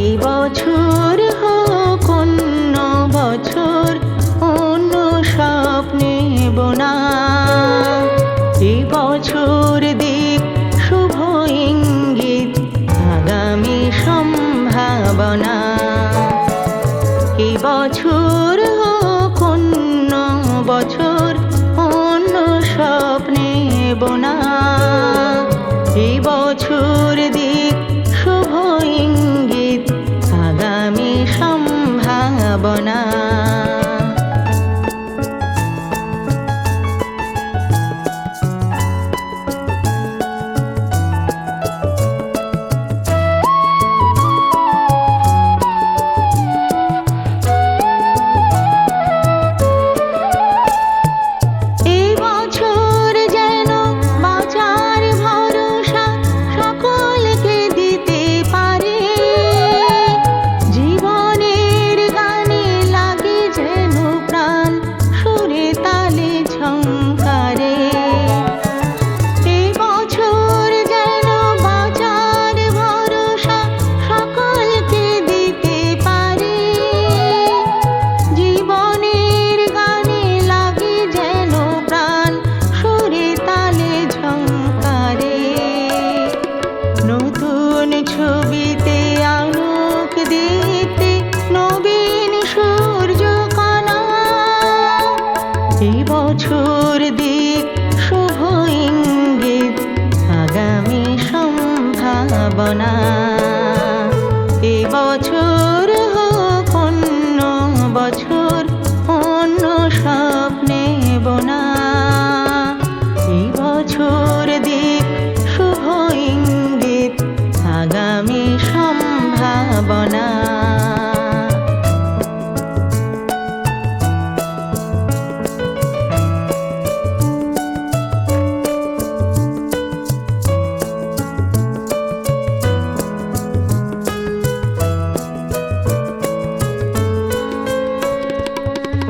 এ বছর হোক অন্য বছর, অন্য স্বপ্নে বোনা এ বছর দিক শুভ ইঙ্গিত, আগামী সম্ভাবনা। এ বছর হোক অন্য বছর, অন্য স্বপ্নে বোনা এ বছর দিক এই বছর দিক শুভ ইঙ্গিত, আগামী সম্ভাবনা। এই বছর হোক অন্য বছর, অন্য স্বপ্নে বোনা। এই বছর দিক শুভ ইঙ্গিত, আগামী সম্ভাবনা।